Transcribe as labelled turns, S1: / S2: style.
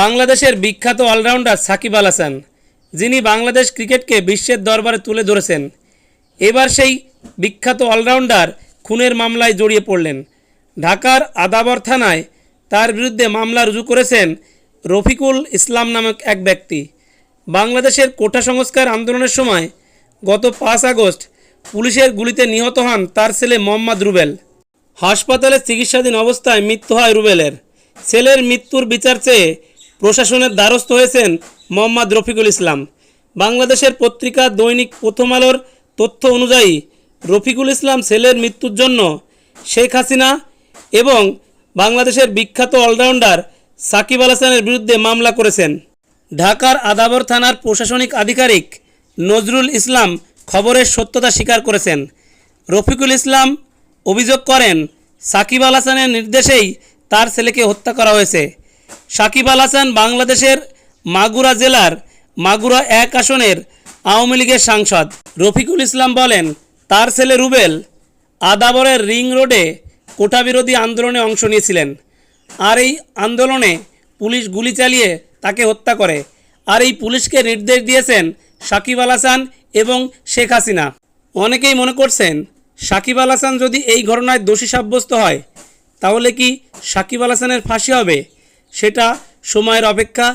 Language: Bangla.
S1: বাংলাদেশের বিখ্যাত অলরাউন্ডার সাকিব আল হাসান, যিনি বাংলাদেশ ক্রিকেটকে বিশ্বের দরবারে তুলে ধরেছেন, এবার সেই বিখ্যাত অলরাউন্ডার খুনের মামলায় জড়িয়ে পড়লেন। ঢাকার আদাবর থানায় তার বিরুদ্ধে মামলা রুজু করেছেন রফিকুল ইসলাম নামক এক ব্যক্তি। বাংলাদেশের কোটা সংস্কার আন্দোলনের সময় গত পাঁচ আগস্ট পুলিশের গুলিতে নিহত হন তার ছেলে মোহাম্মদ রুবেল। হাসপাতালে চিকিৎসাধীন অবস্থায় মৃত্যু হয় রুবেলের। ছেলের মৃত্যুর বিচার চেয়ে প্রশাসনের দ্বারস্থ হয়েছেন মোহাম্মদ রফিকুল ইসলাম। বাংলাদেশের পত্রিকা দৈনিক প্রথম আলোর তথ্য অনুযায়ী রফিকুল ইসলাম ছেলের মৃত্যুর জন্য শেখ হাসিনা এবং বাংলাদেশের বিখ্যাত অলরাউন্ডার সাকিব আল হাসানের বিরুদ্ধে মামলা করেছেন। ঢাকার আদাবর থানার প্রশাসনিক আধিকারিক নজরুল ইসলাম খবরের সত্যতা স্বীকার করেছেন। রফিকুল ইসলাম অভিযোগ করেন, সাকিব আল হাসানের নির্দেশেই তার ছেলেকে হত্যা করা হয়েছে। সাকিব আল হাসান বাংলাদেশের মাগুরা জেলার মাগুরা এক আসনের আওয়ামী লীগের সাংসদ। রফিকুল ইসলাম বলেন, তার ছেলে রুবেল আদাবরের রিং রোডে কোটা বিরোধী আন্দোলনে অংশ নিয়েছিলেন। আর এই আন্দোলনে পুলিশ গুলি চালিয়ে তাকে হত্যা করে। আর এই পুলিশকে নির্দেশ দিয়েছেন সাকিব আল হাসান এবং শেখ হাসিনা। অনেকেই মনে করছেন, সাকিব আল হাসান যদি এই ঘটনায় দোষী সাব্যস্ত হয়, তাহলে কি সাকিব আল হাসানের ফাঁসি হবে? সেটা সময়ের অপেক্ষা